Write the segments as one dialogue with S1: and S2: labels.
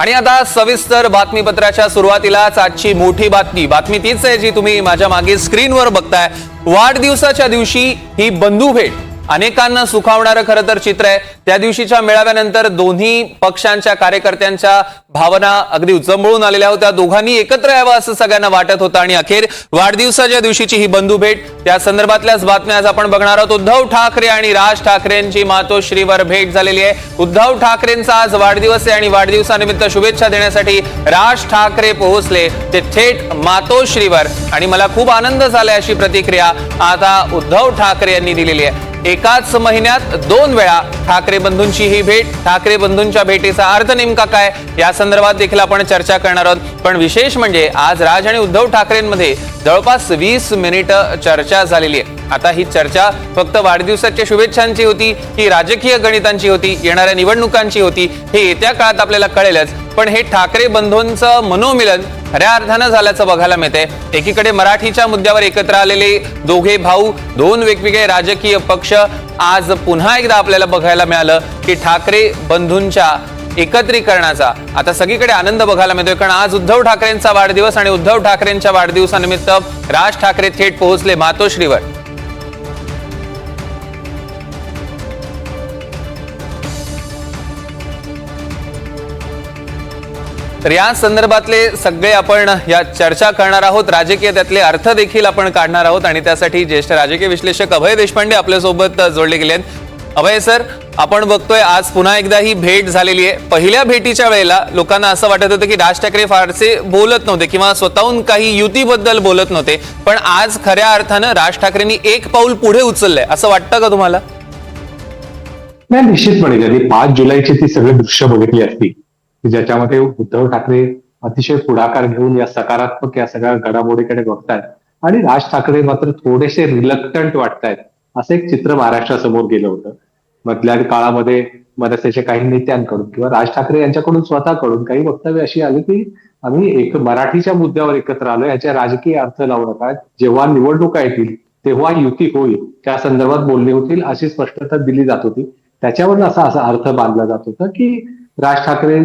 S1: आणि आता सविस्तर बातमीपत्राच्या सुरुवातीलाच आजची मोठी बातमी. बातमी तीच आहे जी तुम्ही माझ्या मागे स्क्रीनवर बघताय. वाढदिवसाच्या दिवशी ही बंधू भेट अनेकांना सुखावणारं खरं तर चित्र आहे. त्या दिवशीच्या मेळाव्यानंतर दोन्ही पक्षांच्या कार्यकर्त्यांच्या भावना अगदी उचंबळून आलेल्या होत्या. दोघांनी एकत्र यावं असं सगळ्यांना वाटत होतं. आणि अखेर वाढदिवसाच्या दिवशीची ही बंधू भेट त्या संदर्भातल्याच बातम्या आज आपण बघणार आहोत. उद्धव ठाकरे आणि राज ठाकरेंची मातोश्रीवर भेट झालेली आहे. उद्धव ठाकरेंचा आज वाढदिवस आहे आणि वाढदिवसानिमित्त शुभेच्छा देण्यासाठी राज ठाकरे पोहोचले. ते थेट मातोश्रीवर. आणि मला खूप आनंद झालाय अशी प्रतिक्रिया आता उद्धव ठाकरे यांनी दिलेली आहे. एकाच महिन्यात दोन वेळा ठाकरे बंधूंची ही भेट ठाकरे बंधूंच्या भेटीचा अर्थ नेमका काय? या संदर्भात देखील आपण चर्चा करणार आहोत. पण विशेष म्हणजे आज राज आणि उद्धव ठाकरेंमध्ये जवळपास वीस मिनिटं चर्चा झालेली आहे. आता ही चर्चा फक्त वाढदिवसाच्या शुभेच्छांची होती की राजकीय गणितांची होती येणाऱ्या निवडणुकांची होती हे येत्या काळात आपल्याला कळेलच. पण हे ठाकरे बंधूंचं मनोमिलन खऱ्या अर्थानं झाल्याचं बघायला मिळतंय. एकीकडे मराठीच्या मुद्द्यावर एकत्र आलेले दोघे भाऊ दोन वेगवेगळे राजकीय पक्ष आज पुन्हा एकदा आपल्याला बघायला मिळालं की ठाकरे बंधूंच्या एकत्रीकरणाचा आता सगळीकडे आनंद बघायला मिळतोय. कारण आज उद्धव ठाकरेंचा वाढदिवस आणि उद्धव ठाकरेंच्या वाढदिवसानिमित्त राज ठाकरे थेट पोहोचले मातोश्रीवर. तर या संदर्भातले सगळे आपण या चर्चा करणार आहोत. राजकीय त्यातले अर्थ देखील आपण काढणार आहोत आणि त्यासाठी ज्येष्ठ राजकीय विश्लेषक अभय देशपांडे आपल्यासोबत जोडले गेले आहेत. अभय सर आपण बघतोय आज पुन्हा एकदा ही भेट झालेली आहे. पहिल्या भेटीच्या वेळेला लोकांना असं वाटत होतं की राज ठाकरे फारसे बोलत नव्हते किंवा स्वतःहून काही युतीबद्दल बोलत नव्हते. पण आज खऱ्या अर्थानं राज ठाकरेंनी एक पाऊल पुढे उचललंय. असं वाटतं का तुम्हाला?
S2: नाही निश्चितपणे. त्यांनी पाच जुलैची ती सगळी दृश्य बघितली असती ज्याच्यामध्ये उद्धव ठाकरे अतिशय पुढाकार घेऊन या सकारात्मक या सगळ्या घडामोडीकडे बघतायत. आणि राज ठाकरे मात्र थोडेसे रिलक्टंट वाटतायत असं एक चित्र महाराष्ट्रासमोर गेलं होतं. मधल्या काळामध्ये मनसेच्या काही नेत्यांकडून किंवा राज ठाकरे यांच्याकडून स्वतःकडून काही वक्तव्य अशी आली की आम्ही एक मराठीच्या मुद्द्यावर एकत्र आलो याच्या राजकीय अर्थ लावू नका. जेव्हा निवडणुका येतील तेव्हा युती होईल त्या संदर्भात बोलणी होतील अशी स्पष्टता दिली जात होती. त्याच्यावरून असा असा अर्थ बांधला जात होता की राज ठाकरे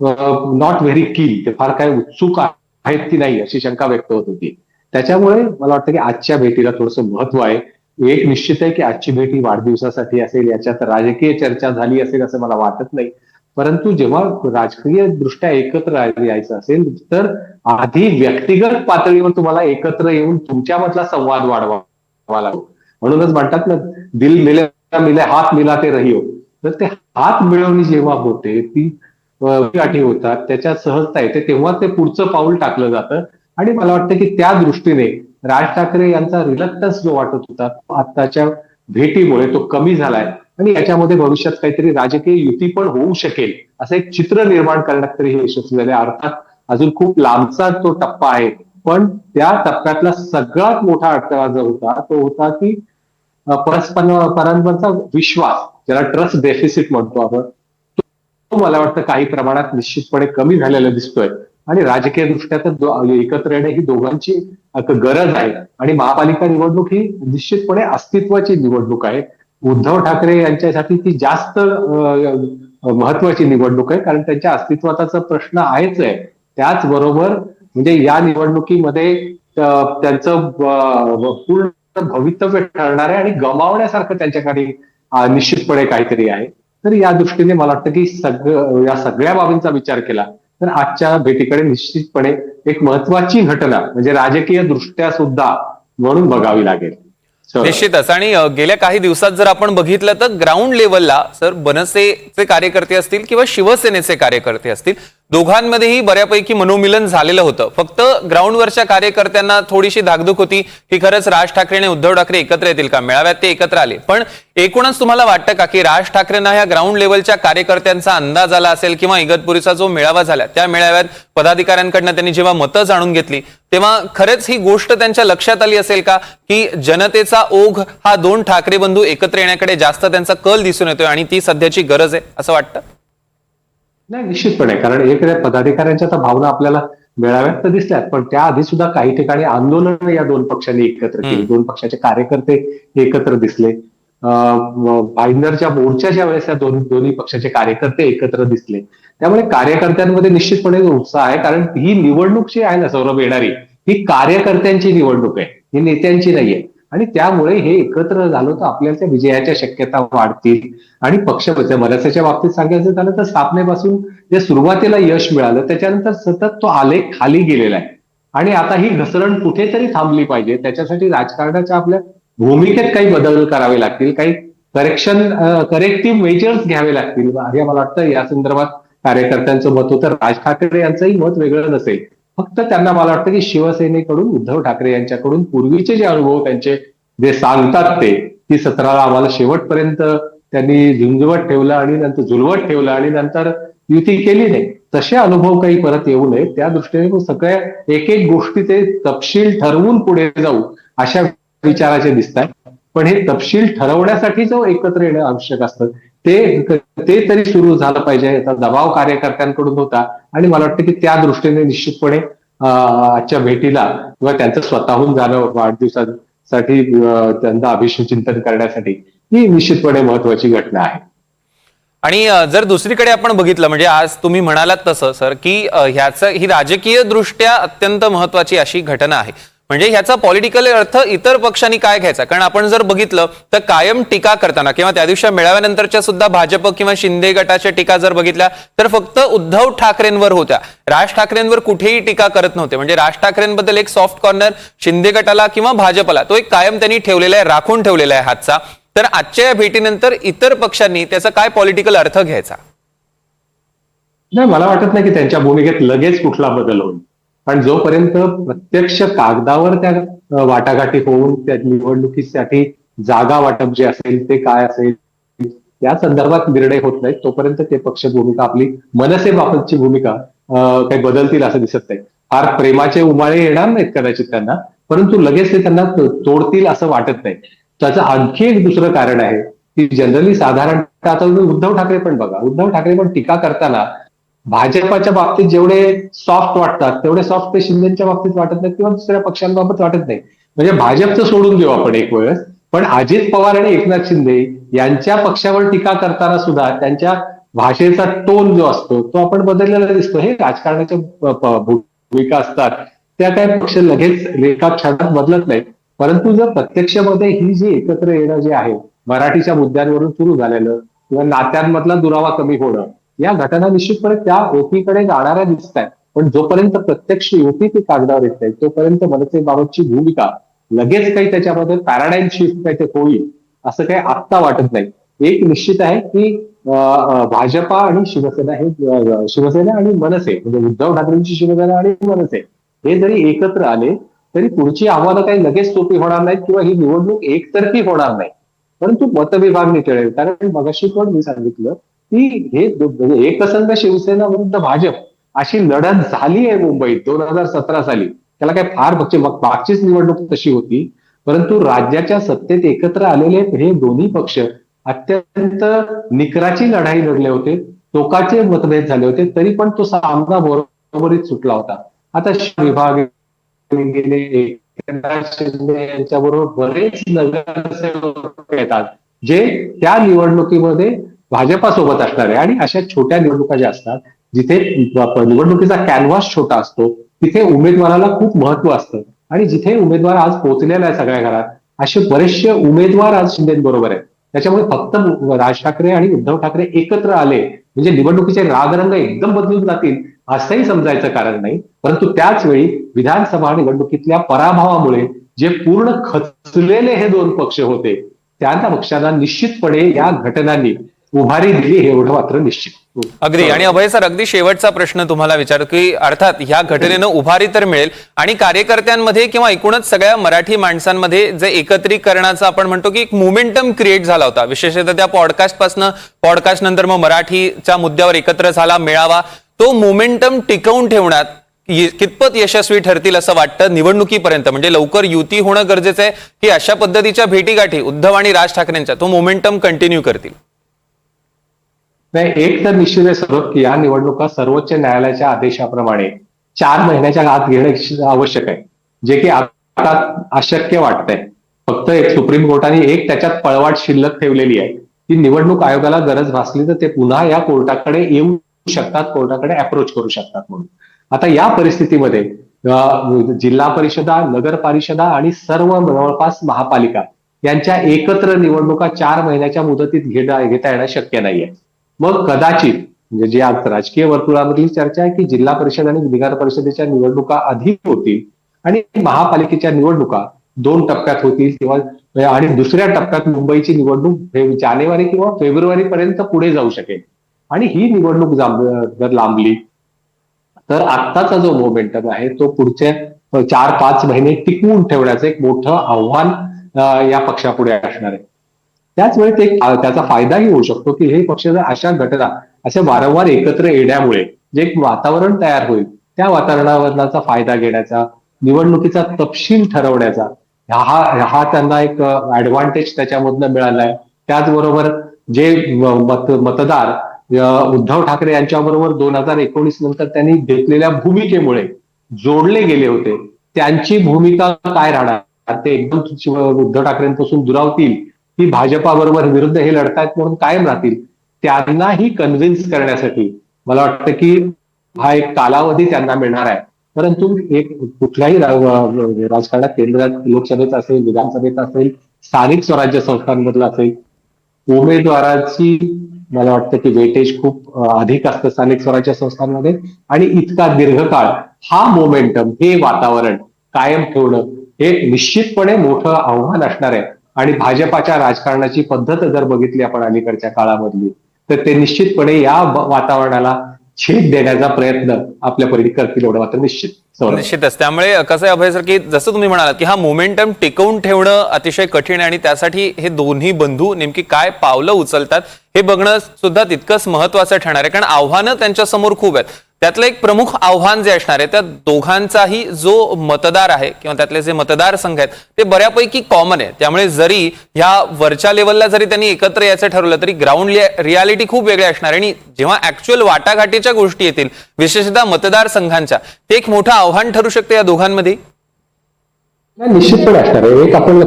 S2: नॉट व्हेरी कीन ते फार काय उत्सुक आहेत की नाही अशी शंका व्यक्त होत होती. त्याच्यामुळे मला वाटतं की आजच्या भेटीला थोडंसं महत्त्व आहे. एक निश्चित आहे की आजची भेटी वाढदिवसासाठी असेल याच्यात राजकीय चर्चा झाली असेल असं मला वाटत नाही. परंतु जेव्हा राजकीय दृष्ट्या एकत्र यायचं असेल तर आधी व्यक्तिगत पातळीवर तुम्हाला एकत्र येऊन तुमच्यामधला संवाद वाढवावा लागतो. म्हणूनच म्हणतात ना दिल मिले मिले हात मिला ते रहियो. तर ते हात मिळवणी जेव्हा होते ती गाठी होतात त्याच्यात सहजता येते तेव्हा ते पुढचं पाऊल टाकलं जातं. आणि मला वाटतं की त्या दृष्टीने राज ठाकरे यांचा रिलक्टन्स जो वाटत होता आताच्या भेटीमुळे तो कमी झालाय. आणि याच्यामध्ये भविष्यात काहीतरी राजकीय युती पण होऊ शकेल असं एक चित्र निर्माण करण्यात तरी हे यशस्वी झाले. अर्थात अजून खूप लांबचा तो टप्पा आहे. पण त्या टप्प्यातला सगळ्यात मोठा अडथळा जो होता तो होता की परस्पर परस्परांचा विश्वास ज्याला ट्रस्ट डेफिसिट म्हणतो आपण तो मला वाटतं काही प्रमाणात निश्चितपणे कमी झालेला दिसतोय. आणि राजकीय दृष्ट्या तर एकत्र येणे ही दोघांची गरज आहे. आणि महापालिका निवडणूक ही निश्चितपणे अस्तित्वाची निवडणूक आहे. उद्धव ठाकरे यांच्यासाठी ती जास्त महत्वाची निवडणूक आहे. कारण त्यांच्या अस्तित्वाचा प्रश्न आहेच आहे. त्याचबरोबर म्हणजे या निवडणुकीमध्ये त्यांचं पूर्ण भवितव्य ठरणार आहे आणि गमावण्यासारखं त्यांच्याकडे निश्चितपणे काहीतरी आहे. तर या दृष्टीने मला वाटतं की सगळं या सगळ्या बाबींचा विचार केला तर आजच्या भेटीकडे निश्चितपणे एक महत्वाची घटना म्हणजे राजकीय दृष्ट्या सुद्धा म्हणून बघावी लागेल.
S1: निश्चितच. आणि गेल्या काही दिवसात जर आपण बघितलं तर ग्राउंड लेवलला सर बनसेचे कार्यकर्ते असतील किंवा शिवसेनेचे कार्यकर्ते असतील दोघांमध्येही बऱ्यापैकी मनोमिलन झालेलं होतं. फक्त ग्राउंडवरच्या कार्यकर्त्यांना थोडीशी धाकधूक होती. की खरंच राज ठाकरे आणि उद्धव ठाकरे एकत्र येतील का? मेळाव्यात ते एकत्र आले. पण एकूणच तुम्हाला वाटतं का की राज ठाकरेंना ह्या ग्राउंड लेवलच्या कार्यकर्त्यांचा अंदाज आला असेल किंवा इगतपुरीचा जो मेळावा झाला त्या मेळाव्यात पदाधिकाऱ्यांकडनं त्यांनी जेव्हा मतं जाणून घेतली तेव्हा खरंच ही गोष्ट त्यांच्या लक्षात आली असेल का? की जनतेचा ओघ हा दोन ठाकरे बंधू एकत्र येण्याकडे जास्त त्यांचा कल दिसून येतोय आणि ती सध्याची गरज आहे असं वाटतं?
S2: नाही निश्चितपणे. कारण एक पदाधिकाऱ्यांच्या तर भावना आपल्याला मेळाव्यात तर दिसल्यात. पण त्याआधी सुद्धा काही ठिकाणी आंदोलन या दोन पक्षांनी एकत्र केली. दोन पक्षाचे कार्यकर्ते एकत्र दिसले. भाईंदरच्या मोर्चाच्या वेळेस या दोन दोन्ही पक्षाचे कार्यकर्ते एकत्र दिसले. त्यामुळे कार्यकर्त्यांमध्ये निश्चितपणे उत्साह आहे कारण ही निवडणूक जी आहे ना सौरभ येणारी ही कार्यकर्त्यांची निवडणूक आहे ही नेत्यांची नाहीये आणि त्यामुळे हे एकत्र झालं तर आपल्याला त्या विजयाच्या शक्यता वाढतील. आणि पक्ष म्हणजे मनसेच्या बाबतीत सांगायचं झालं तर स्थापनेपासून जे सुरुवातीला यश मिळालं त्याच्यानंतर सतत तो आलेख खाली गेलेला आहे. आणि आता ही घसरण कुठेतरी थांबली पाहिजे. त्याच्यासाठी राजकारणाच्या आपल्या भूमिकेत काही बदल करावे लागतील काही करेक्शन करेक्टिव्ह मेजर्स घ्यावे लागतील. हे मला वाटतं या संदर्भात कार्यकर्त्यांचं मत होतं. राज ठाकरे यांचंही मत वेगळं नसेल. फक्त त्यांना मला वाटतं की शिवसेनेकडून उद्धव ठाकरे यांच्याकडून पूर्वीचे जे अनुभव त्यांचे जे सांगतात ते ती सत्राला आम्हाला शेवटपर्यंत त्यांनी झुंजवत ठेवलं आणि नंतर झुलवत ठेवलं आणि नंतर युती केली नाही. तसे अनुभव काही परत येऊ नये त्या दृष्टीने सगळ्या एक एक गोष्टी ते तपशील ठरवून पुढे जाऊ अशा विचाराचे दिसत आहेत पण हे तपशील ठरवण्यासाठी जो एकत्र येणं आवश्यक असतं. ते ते तरी सुरू झालं पाहिजे. याचा दबाव कार्यकर्त्यांकडून होता. आणि मला वाटतं की त्या दृष्टीने निश्चितपणे आजच्या भेटीला किंवा त्यांचं स्वतःहून जाणं वाढदिवसासाठी त्यांना अभिषेचिंतन करण्यासाठी ही निश्चितपणे महत्वाची घटना आहे.
S1: आणि जर दुसरीकडे आपण बघितलं म्हणजे आज तुम्ही म्हणालात तसं सर की ह्याचं ही राजकीय दृष्ट्या अत्यंत महत्वाची अशी घटना आहे. म्हणजे ह्याचा पॉलिटिकल अर्थ इतर पक्षांनी काय घ्यायचा? कारण आपण जर बघितलं तर कायम टीका करताना किंवा त्या दिवशी मेळाव्यानंतरच्या सुद्धा भाजप किंवा शिंदे गटाच्या टीका जर बघितल्या तर फक्त उद्धव ठाकरेंवर होत्या. राज ठाकरेंवर कुठेही टीका करत नव्हते. म्हणजे राज ठाकरेंबद्दल एक सॉफ्ट कॉर्नर शिंदे गटाला किंवा भाजपला तो एक कायम त्यांनी ठेवलेला आहे राखून ठेवलेला आहे हातचा. तर आजच्या या भेटीनंतर इतर पक्षांनी त्याचा काय पॉलिटिकल अर्थ घ्यायचा?
S2: नाही मला वाटत नाही की त्यांच्या भूमिकेत लगेच कुठला बदल होईल. पण जोपर्यंत प्रत्यक्ष कागदावर त्या वाटाघाटी होऊन त्या निवडणुकीसाठी जागा वाटप जे असेल ते काय असेल या संदर्भात निर्णय होत नाहीत. तोपर्यंत ते पक्ष भूमिका आपली मनसेबाबतची भूमिका काही बदलतील असं दिसत नाही. फार प्रेमाचे उमाळे येणार नाहीत कदाचित त्यांना परंतु लगेच ते त्यांना तोडतील असं वाटत नाही. त्याचं आणखी एक दुसरं कारण आहे की जनरली साधारणतः आता उद्धव ठाकरे पण बघा उद्धव ठाकरे पण टीका करताना भाजपाच्या बाबतीत जेवढे सॉफ्ट वाटतात तेवढे सॉफ्ट ते शिंदेच्या बाबतीत वाटत नाही किंवा दुसऱ्या पक्षांबाबत वाटत नाही म्हणजे भाजपचं सोडून देऊ आपण एक वेळेस. पण अजित पवार आणि एकनाथ शिंदे यांच्या पक्षावर टीका करताना सुद्धा त्यांच्या भाषेचा टोन जो असतो तो आपण बदललेला दिसतो. हे राजकारणाच्या भूमिका असतात. त्या काय पक्ष लगेच एका बदलत नाही परंतु जर प्रत्यक्षमध्ये ही जी एकत्र येणं जे आहे मराठीच्या मुद्द्यांवरून सुरू झालेलं किंवा नात्यांमधला दुरावा कमी होणं या घटना निश्चितपणे त्या ओपीकडे जाणाऱ्या दिसत आहेत पण जोपर्यंत प्रत्यक्ष युती ती कागदावर येत नाही तोपर्यंत मनसेबाबतची भूमिका लगेच काही त्याच्यामध्ये पॅराडाईम शिफ्ट काही ते होईल असं काही आत्ता वाटत नाही. एक निश्चित आहे की भाजपा आणि शिवसेना हे शिवसेना आणि मनसे म्हणजे उद्धव ठाकरेंची शिवसेना आणि मनसे हे जरी एकत्र आले तरी पुढची आव्हानं काही लगेच सोपी होणार नाहीत किंवा ही निवडणूक एकतर्फी होणार नाही. परंतु मतविभागणी टळेल. कारण मगाशी पण मी सांगितलं की हे म्हणजे एकसंघ शिवसेना विरुद्ध भाजप अशी लढत झाली आहे मुंबईत दोन हजार सतरा साली. त्याला काय फार पक्ष मागचीच निवडणूक तशी होती. परंतु राज्याच्या सत्तेत एकत्र आलेले हे दोन्ही पक्ष अत्यंत निकराची लढाई लढले होते. टोकाचे मतभेद झाले होते. तरी पण तो सामना बरोबरीत सुटला होता. आता विभाग गेले शिंदे यांच्याबरोबर बरेच नगरसेवक येतात जे त्या निवडणुकीमध्ये भाजपासोबत असणार आहे. आणि अशा छोट्या निवडणुका ज्या असतात जिथे निवडणुकीचा कॅनव्हास छोटा असतो तिथे उमेदवाराला खूप महत्त्व असतं. आणि जिथे उमेदवार आज पोहोचलेला आहे सगळ्या घरात असे बरेचसे उमेदवार आज शिंदेबरोबर आहेत. त्याच्यामुळे फक्त राज ठाकरे आणि उद्धव ठाकरे एकत्र आले म्हणजे निवडणुकीचे रागरंग एकदम बदलून जातील असंही समजायचं कारण नाही. परंतु त्याच वेळी विधानसभा निवडणुकीतल्या पराभवामुळे जे पूर्ण खचलेले हे दोन पक्ष होते त्या पक्षांना निश्चितपणे या घटनांनी उभारी दिली हे एवढं मात्र निश्चित.
S1: अगदी. आणि अभय सर अगदी शेवटचा प्रश्न तुम्हाला विचार की अर्थात ह्या घटनेनं उभारी तर मिळेल आणि कार्यकर्त्यांमध्ये किंवा एकूणच सगळ्या मराठी माणसांमध्ये जे एकत्रीकरणाचा आपण म्हणतो की एक मोमेंटम क्रिएट झाला होता. विशेषतः त्या पॉडकास्टपासून पॉडकास्ट नंतर मग मराठीच्या मुद्द्यावर एकत्र झाला मिळावा. तो मोमेंटम टिकवून ठेवण्यात कितपत यशस्वी ठरतील असं वाटतं निवडणुकीपर्यंत? म्हणजे लवकर युती होणं गरजेचं आहे की अशा पद्धतीच्या भेटीगाठी उद्धव आणि राज ठाकरेंच्या तो मोमेंटम कंटिन्यू करतील?
S2: नाही एक तर निश्चित आहे की या निवडणुका सर्वोच्च न्यायालयाच्या आदेशाप्रमाणे चार महिन्याच्या आत घेणं आवश्यक आहे. जे की आता अशक्य वाटतंय. फक्त एक सुप्रीम कोर्टाने एक त्याच्यात पळवाट शिल्लक ठेवलेली आहे. ती निवडणूक आयोगाला गरज भासली तर ते पुन्हा या कोर्टाकडे येऊ शकतात कोर्टाकडे अप्रोच करू शकतात म्हणून. आता या परिस्थितीमध्ये जिल्हा परिषदा नगर परिषदा आणि सर्व जवळपास महापालिका यांच्या एकत्र निवडणुका चार महिन्याच्या मुदतीत घेता घेता येणं शक्य नाहीये. मग कदाचित म्हणजे जी आज राजकीय वर्तुळामधली चर्चा आहे की जिल्हा परिषद आणि विधान परिषदेच्या निवडणुका अधिक होतील आणि महापालिकेच्या निवडणुका दोन टप्प्यात होतील किंवा आणि दुसऱ्या टप्प्यात मुंबईची निवडणूक जानेवारी किंवा फेब्रुवारी पर्यंत पुढे जाऊ शकेल. आणि ही निवडणूक जर लांबली तर आत्ताचा जो मोमेंटम आहे तो पुढचे चार पाच महिने टिकवून ठेवण्याचं एक मोठं आव्हान या पक्षापुढे असणार आहे. त्याचवेळी ते एक त्याचा फायदाही होऊ शकतो की हे पक्ष जर अशा घटना अशा वारंवार एकत्र येण्यामुळे जे एक वातावरण तयार होईल त्या वातावरणाचा फायदा घेण्याचा निवडणुकीचा तपशील ठरवण्याचा हा हा त्यांना एक ऍडव्हान्टेज त्याच्यामधनं मिळालाय. त्याचबरोबर जे मत मतदार उद्धव ठाकरे यांच्याबरोबर दोन हजार एकोणीस नंतर त्यांनी घेतलेल्या भूमिकेमुळे जोडले गेले होते. त्यांची भूमिका काय राहणार? ते एकदम उद्धव ठाकरेंपासून दुरावतील. ही भाजपाबरोबर विरुद्ध हे लढतायत म्हणून कायम राहतील त्यांनाही कन्व्हिन्स करण्यासाठी मला वाटतं की हा एक कालावधी त्यांना मिळणार आहे. परंतु एक कुठल्याही राजकारणात केंद्रात लोकसभेत असेल विधानसभेत असेल स्थानिक स्वराज्य संस्थांमधलं असेल उमेदवाराची मला वाटतं की वेटेज खूप अधिक असतं स्थानिक स्वराज्य संस्थांमध्ये. आणि इतका दीर्घकाळ हा मोमेंटम हे वातावरण कायम ठेवणं हे निश्चितपणे मोठं आव्हान असणार आहे. आणि भाजपाच्या राजकारणाची पद्धत जर बघितली आपण अलीकडच्या काळामधली तर ते निश्चितपणे या वातावरणाला छेद देण्याचा प्रयत्न आपल्या परीने करतील एवढं मात्र निश्चित.
S1: निश्चितच. त्यामुळे कसं आहे अभय सर की जसं तुम्ही म्हणालात की हा मोमेंटम टिकवून ठेवणं अतिशय कठीण आहे आणि त्यासाठी हे दोन्ही बंधू नेमकी काय पावलं उचलतात हे बघणं सुद्धा तितकंच महत्वाचं ठरणार आहे. कारण आव्हानं त्यांच्यासमोर खूप आहेत. त्यातलं एक प्रमुख आव्हान जे असणार आहे त्या दोघांचाही जो मतदार आहे किंवा त्यातले जे मतदारसंघ आहेत ते बऱ्यापैकी कॉमन आहे. त्यामुळे जरी ह्या वरच्या लेवलला जरी त्यांनी एकत्र यायचं ठरवलं तरी ग्राउंड रियालिटी खूप वेगळी असणार आहे. आणि जेव्हा ऍक्च्युअल वाटाघाटीच्या गोष्टी येतील विशेषतः मतदारसंघांच्या ते एक मोठं आव्हान ठरू शकते या दोघांमध्ये?
S2: नाही, निश्चितपणे असणार आहे. एक आपण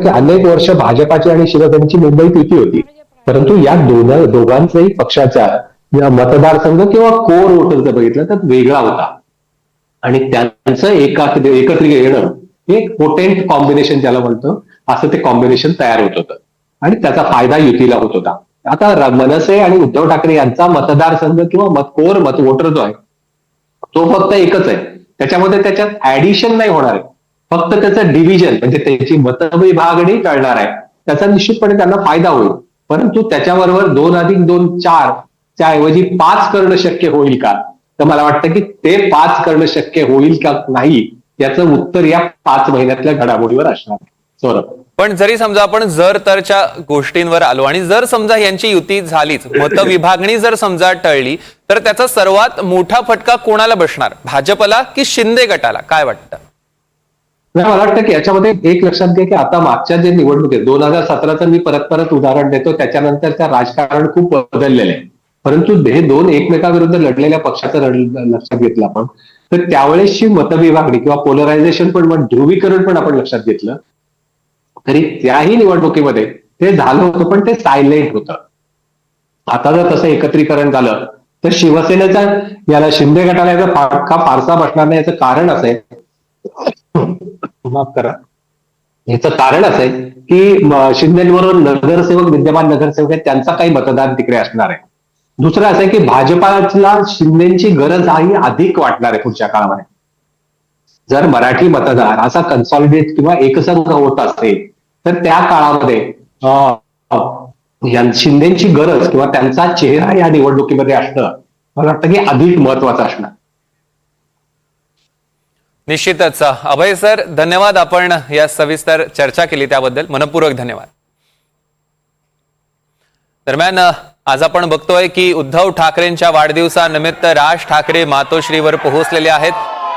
S2: की अनेक वर्ष भाजपाची आणि शिवसेनेची मुंबईत युती होती. परंतु या दोन दोघांचाही पक्षाचा या मतदारसंघ किंवा कोर वोटर जर बघितलं तर वेगळा होता. आणि त्यांचं एका एकत्रित येणं हे पोटेंट कॉम्बिनेशन ज्याला म्हणतो असं ते कॉम्बिनेशन तयार होत होतं. आणि त्याचा फायदा युतीला होत होता. आता मनसे आणि उद्धव ठाकरे यांचा मतदारसंघ किंवा मत कोर मत वोटर जो आहे तो फक्त एकच आहे. त्याच्यामध्ये त्याच्यात ऍडिशन नाही होणार आहे. फक्त त्याचं डिव्हिजन म्हणजे त्याची मतविभागणी कळणार आहे. त्याचा निश्चितपणे त्यांना फायदा होईल. परंतु त्याच्याबरोबर दोन अधिक दोन चार च्या ऐवजी पाच करणं शक्य होईल का? तर मला वाटतं की ते पाच करणं शक्य होईल का नाही याचं उत्तर या पाच महिन्यातल्या घडामोडीवर असणार. सौरभ.
S1: पण जरी समजा आपण जर तरच्या गोष्टींवर आलो आणि जर समजा यांची युती झालीच मतविभागणी जर समजा टळली तर त्याचा सर्वात मोठा फटका कोणाला बसणार? भाजपला की शिंदे गटाला? काय वाटतं?
S2: नाही, मला वाटतं की याच्यामध्ये एक लक्षात घ्या की आता मागच्या जे निवडणूक आहे दोन हजार सतराचं मी परत परत उदाहरण देतो त्याच्यानंतरचं राजकारण खूप बदललेलं आहे. परंतु हे दोन एकमेकाविरुद्ध लढलेल्या पक्षाचं लक्षात घेतलं आपण. तर त्यावेळेसची मतविभागणी किंवा पोलरायझेशन पण ध्रुवीकरण पण आपण लक्षात घेतलं. तरी त्याही निवडणुकीमध्ये ते झालं होतं पण ते सायलेंट होतं. आता जर तसं एकत्रीकरण झालं तर शिवसेनेचा याला शिंदे गटाला याचा फाटका फारसा बसणार नाही याचं कारण असं आहे माफ करा. याचं कारण असं आहे की शिंदेबरोबर नगरसेवक विद्यमान नगरसेवक आहेत त्यांचा काही मतदान तिकडे असणार आहे. दुसरं असं आहे की भाजपाला शिंदेची गरज ही अधिक वाटणार आहे पुढच्या काळामध्ये. जर मराठी मतदार असा कन्सॉलिडेट किंवा एकसंघ होत असेल तर त्या काळामध्ये शिंदेची गरज किंवा त्यांचा चेहरा या निवडणुकीमध्ये असणं मला वाटतं की अधिक महत्वाचं असणार.
S1: निश्चितच. अभय सर धन्यवाद आपण या सविस्तर चर्चा केली त्याबद्दल. मनपूर्वक धन्यवाद. दरम्यान आज आपण बघतोय की उद्धव ठाकरेंच्या वाढदिवसानिमित्त राज ठाकरे मातोश्रीवर पोहोचलेले आहेत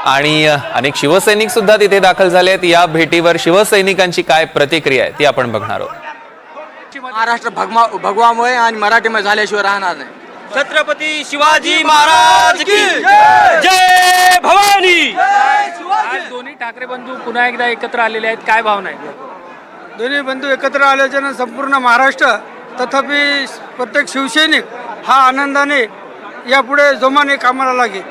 S1: आणि अनेक शिवसैनिक सुद्धा तिथे दाखल झाले आहेत. या भेटीवर शिवसैनिकांची काय प्रतिक्रिया आहे ती आपण बघणार आहोत.
S3: महाराष्ट्र भगवा भगवामय आणि मराठीमय झाल्याशिवाय राहणार नाही.
S4: छत्रपती शिवाजी महाराज की जय भवानी!
S5: आज दोन्ही ठाकरे बंधू पुन्हा एकदा एकत्र आलेले आहेत. काय भावना आहे?
S6: दोन्ही बंधू एकत्र आल्याच्या संपूर्ण महाराष्ट्र तथापि प्रत्येक शिवसैनिक हा आनंदाने यापुढे जोमाने कामाला लागेल.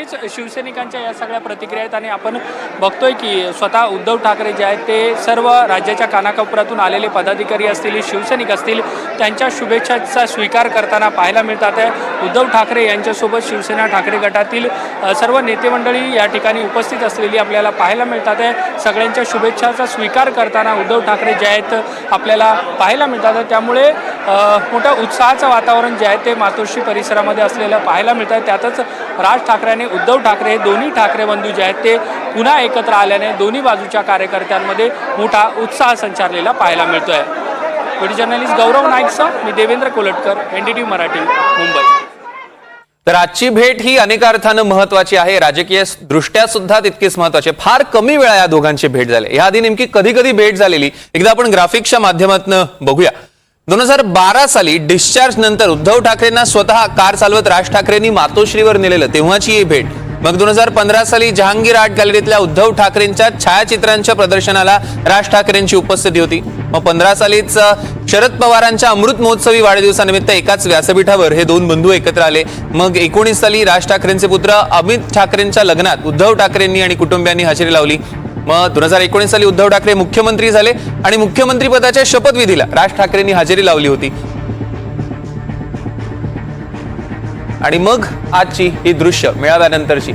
S5: नक्कीच शिवसैनिकांच्या या सगळ्या प्रतिक्रिया आहेत आणि आपण बघतोय की स्वतः उद्धव ठाकरे जे आहेत ते सर्व राज्याच्या कानाकोपऱ्यातून आलेले पदाधिकारी असतील शिवसैनिक असतील त्यांच्या शुभेच्छाचा स्वीकार करताना पाहायला मिळतात आहे. उद्धव ठाकरे यांच्यासोबत शिवसेना ठाकरे गटातील सर्व नेतेमंडळी या ठिकाणी उपस्थित असलेली आपल्याला पाहायला मिळतात आहे. सगळ्यांच्या शुभेच्छाचा स्वीकार करताना उद्धव ठाकरे जे आहेत आपल्याला पाहायला मिळतात त्यामुळे अ, मोठं उत्साहाचं वातावरण जे आहे ते मातोश्री परिसरामध्ये असलेलं पाहायला मिळतं आहे त्यातच राज ठाकरे आणि उद्धव ठाकरे हे दोन्ही ठाकरे बंधू जे आहेत ते पुन्हा एकत्र आल्याने दोन्ही बाजूच्या कार्यकर्त्यांमध्ये मोठा उत्साह संचारलेला पाहायला मिळतोय. व्हिडिओ जर्नलिस्ट गौरव नाईकसह मी देवेंद्र कोलटकर एनडीटी मराठी मुंबई.
S1: तर आजची भेट ही अनेक अर्थानं महत्वाची आहे. राजकीय दृष्ट्या सुद्धा तितकीच महत्वाची फार कमी वेळा या दोघांची भेट झाली. या आधी नेमकी कधी कधी भेट झालेली. एकदा आपण ग्राफिक्सच्या माध्यमातून बघूया. दोन हजार बारा साली डिस्चार्ज नंतर उद्धव ठाकरेंना स्वतः कार चालवत राज ठाकरेंनी मातोश्रीवर नेलेलं तेव्हाची ही भेट. मग दोन हजार पंधरा साली जहांगीर आर्ट गॅलरीतल्या उद्धव ठाकरेंच्या छायाचित्रांच्या प्रदर्शनाला राज ठाकरेंची उपस्थिती होती. मग पंधरा सालीच शरद पवारांच्या अमृत महोत्सवी वाढदिवसानिमित्त एकाच व्यासपीठावर हे दोन बंधू एकत्र आले. मग एकोणीस साली राज ठाकरेंचे पुत्र अमित ठाकरेंच्या लग्नात उद्धव ठाकरेंनी आणि कुटुंबियांनी हजेरी लावली. मग दोन हजार एकोणीस साली उद्धव ठाकरे मुख्यमंत्री झाले आणि मुख्यमंत्री पदाच्या शपथविधीला राज ठाकरेंनी हजेरी लावली होती. आणि मग आजची ही दृश्य मेळाव्यानंतरची.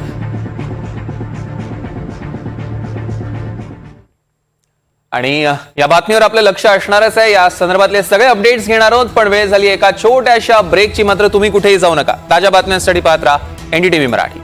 S1: आणि या बातमीवर आपलं लक्ष असणारच आहे. या संदर्भातले सगळे अपडेट्स घेणार आहोत पण वेळ झाली एका छोट्याशा ब्रेकची मात्र तुम्ही कुठेही जाऊ नका. ताज्या बातम्यांसाठी पाहत राहा एनडीटीव्ही मराठी.